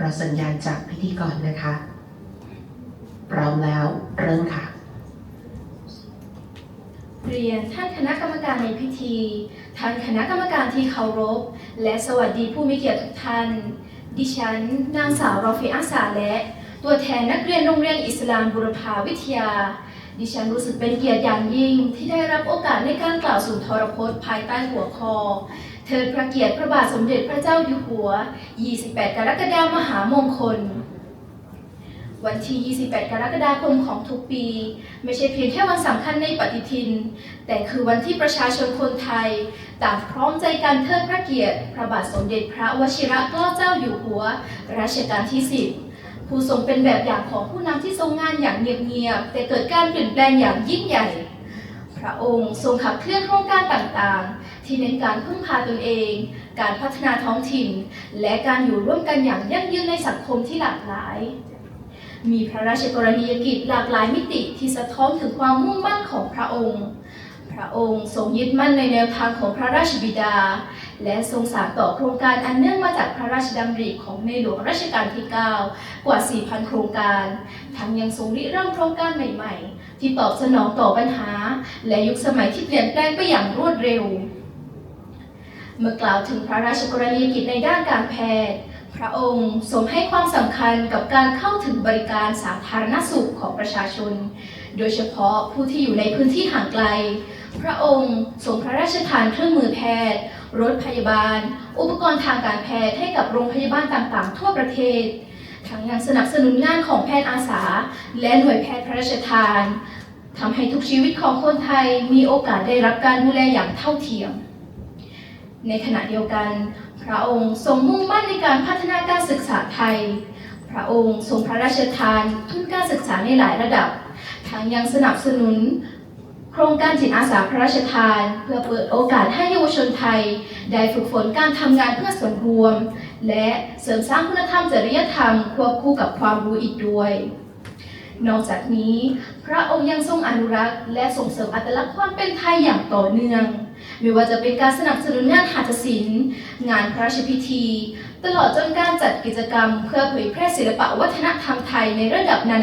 รอสัญญาณจากพิธีกรนะคะพร้อมแล้วเริ่มค่ะ เรียนท่านคณะกรรมการในพิธี ท่านคณะกรรมการที่เคารพ และสวัสดีผู้มีเกียรติทุกท่าน ดิฉัน นางสาวรอฟีอาสาและ ตัวแทนนักเรียนโรงเรียนอิสลามบุรพาวิทยา ดิฉันรู้สึกเป็นเกียรติอย่างยิ่งที่ได้รับโอกาสในการกล่าวสู่ทรพจน์ภายใต้หัวข้อ เทิดพระเกียรติพระบาทสมเด็จพระเจ้าอยู่หัว 28 กรกฎาคมมหามงคล วันที่ 28 กรกฎาคมของทุกปี ไม่ใช่เพียงแค่วันสำคัญในปฏิทิน แต่คือวันที่ประชาชนคนไทย ต่างพร้อมใจกันเทิดพระเกียรติ พระบาทสมเด็จพระวชิรเกล้าเจ้าอยู่หัว รัชกาลที่ 10 ผู้ทรงเป็นแบบอย่างของผู้นำที่ทรงงานอย่างเงียบๆแต่เกิดการเปลี่ยนแปลงอย่างยิ่งใหญ่ พระองค์ทรงขับเคลื่อนโครงการต่างๆ ที่เน้นการพึ่งพาตนเอง การพัฒนาท้องถิ่น และการอยู่ร่วมกันอย่างยั่งยืนในสังคมที่หลากหลาย มีพระราชกรณียกิจหลากหลายมิติที่สะท้อนถึงความมุ่งมั่นของพระองค์ ระองค์ทรงยึดมั่นในแนวทางของพระราชบิดา และทรงสานต่อโครงการอันเนื่องมาจากพระราชดำริของในหลวงรัชกาลที่ 9 กว่า 4,000 โครงการ ทั้งยังทรงริเริ่มโครงการใหม่ ๆ ที่ตอบสนองต่อปัญหา และยุคสมัยที่เปลี่ยนแปลงไปอย่างรวดเร็ว เมื่อกล่าวถึงพระราชกรณียกิจในด้านการแพทย์พระองค์ทรงให้ความสำคัญกับการเข้าถึงบริการสาธารณสุขของประชาชน โดยเฉพาะผู้ที่อยู่ในพื้นที่ห่างไกล พระองค์ทรงพระราชทานเครื่องมือแพทย์ รถพยาบาล อุปกรณ์ทางการแพทย์ให้กับโรงพยาบาลต่างๆ ทั่วประเทศ ทั้งยังสนับสนุนงานของแพทย์อาสา และหน่วยแพทย์พระราชทานทำให้ทุกชีวิตของคนไทยมีโอกาสได้รับการดูแลอย่างเท่าเทียม ในขณะเดียวกัน พระองค์ทรงมุ่งมั่นในการพัฒนาการศึกษาไทย พระองค์ทรงพระราชทานทุนการศึกษาในหลายระดับ ทั้งยังสนับสนุน โครงการจิตอาสาพระราชทาน เพื่อเปิดโอกาสให้เยาวชนไทย ได้ฝึกฝนการทำงานเพื่อส่วนรวม และเสริมสร้างคุณธรรมจริยธรรมควบคู่กับความรู้อีกด้วยนอกจากนี้ พระองค์ยังทรงอนุรักษ์และส่งเสริมอัตลักษณ์ความเป็นไทยอย่างต่อเนื่อง ไม่ว่าจะเป็นการสนับสนุนงานหัตถศิลป์ งานพระราชพิธี ตลอดจนการจัดกิจกรรม เพื่อเผยแพร่ศิลปะวัฒนธรรมไทยในระดับนานา